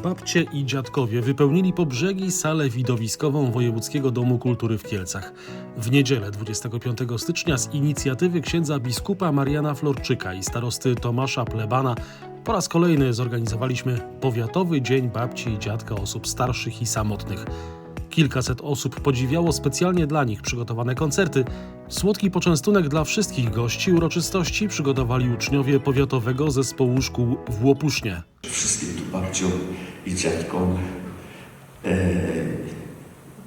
Babcie i dziadkowie wypełnili po brzegi salę widowiskową Wojewódzkiego Domu Kultury w Kielcach. W niedzielę 25 stycznia z inicjatywy księdza biskupa Mariana Florczyka i starosty Tomasza Plebana po raz kolejny zorganizowaliśmy Powiatowy Dzień Babci i Dziadka Osób Starszych i Samotnych. Kilkaset osób podziwiało specjalnie dla nich przygotowane koncerty. Słodki poczęstunek dla wszystkich gości uroczystości przygotowali uczniowie Powiatowego Zespołu Szkół w Łopusznie. wszystkim tu babciom i dziadkom e,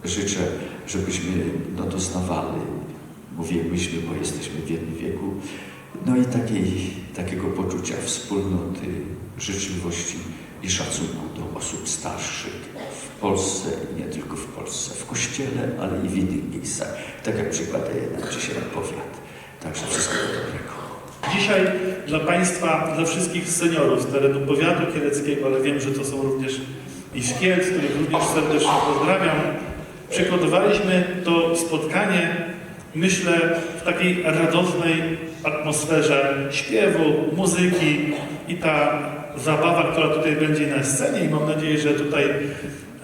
życzę, żebyśmy no, doznawali, mówię myśmy, bo jesteśmy w jednym wieku, no i takiej, takiego poczucia wspólnoty, życzliwości i szacunku do osób starszych w Polsce i nie tylko w Polsce, w Kościele, ale i w innych miejscach, tak jak przykładuje nam dzisiaj powiat. Także wszystkiego dobrego. Dzisiaj dla Państwa, dla wszystkich seniorów z terenu powiatu kieleckiego, ale wiem, że to są również i z Kielc, których również serdecznie pozdrawiam, przygotowaliśmy to spotkanie, myślę, w takiej radosnej atmosferze śpiewu, muzyki i ta zabawa, która tutaj będzie na scenie i mam nadzieję, że tutaj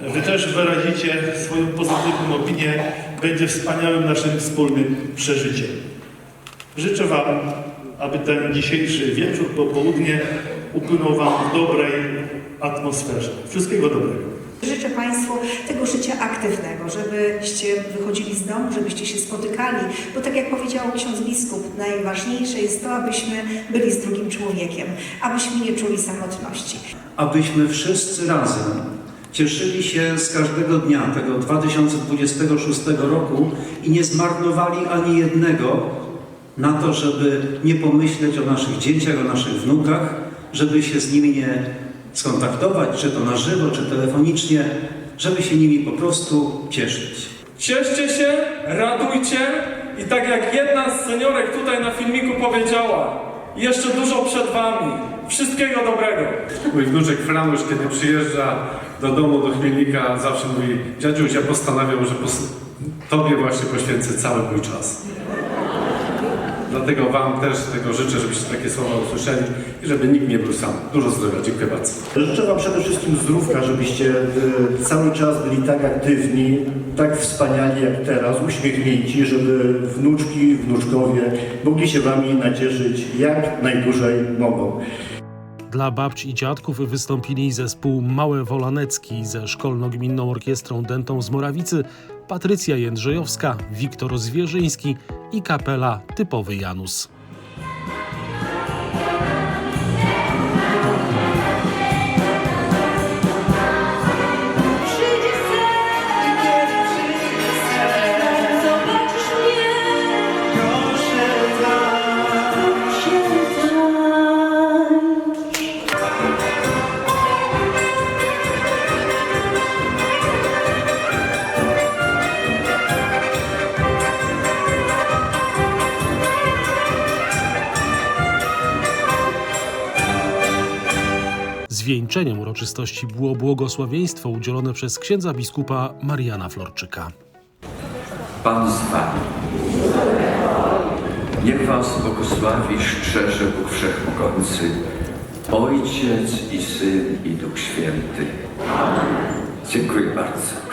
Wy też wyrazicie swoją pozytywną opinię, będzie wspaniałym naszym wspólnym przeżyciem. Życzę Wam, aby ten dzisiejszy wieczór, popołudnie upłynął Wam w dobrej atmosferze. Wszystkiego dobrego. Życzę Państwu tego życia aktywnego, żebyście wychodzili z domu, żebyście się spotykali, bo tak jak powiedział ksiądz biskup, najważniejsze jest to, abyśmy byli z drugim człowiekiem, abyśmy nie czuli samotności. abyśmy wszyscy razem cieszyli się z każdego dnia tego 2026 roku i nie zmarnowali ani jednego na to, żeby nie pomyśleć o naszych dzieciach, o naszych wnukach, żeby się z nimi nie skontaktować, czy to na żywo, czy telefonicznie, żeby się nimi po prostu cieszyć. Cieszcie się, radujcie i tak jak jedna z seniorek tutaj na filmiku powiedziała, jeszcze dużo przed wami. Wszystkiego dobrego. Mój wnuczek Franusz, kiedy przyjeżdża do domu, do Chmielnika, zawsze mówi Dziadziuś, ja postanawiam, że pos- Tobie właśnie poświęcę cały mój czas. Dlatego Wam też tego życzę, żebyście takie słowa usłyszeli i żeby nikt nie był sam. Dużo zdrowia. Dziękuję bardzo. Życzę Wam przede wszystkim zdrówka, żebyście y, cały czas byli tak aktywni, tak wspaniali jak teraz, uśmiechnięci, żeby wnuczki, wnuczkowie mogli się Wami nacieszyć jak najdłużej mogą. Dla babci i dziadków wystąpili zespół Małe Wolanecki ze Szkolno-Gminną Orkiestrą Dętą z Morawicy, Patrycja Jędrzejowska, Wiktor Zwierzyński i kapela Typowy Janus. Zwieńczeniem uroczystości było błogosławieństwo udzielone przez księdza biskupa Mariana Florczyka. Pan z Wami. Niech Was błogosławi szczerze Bóg Wszechmogący, Ojciec i Syn i Duch Święty. Dziękuję bardzo.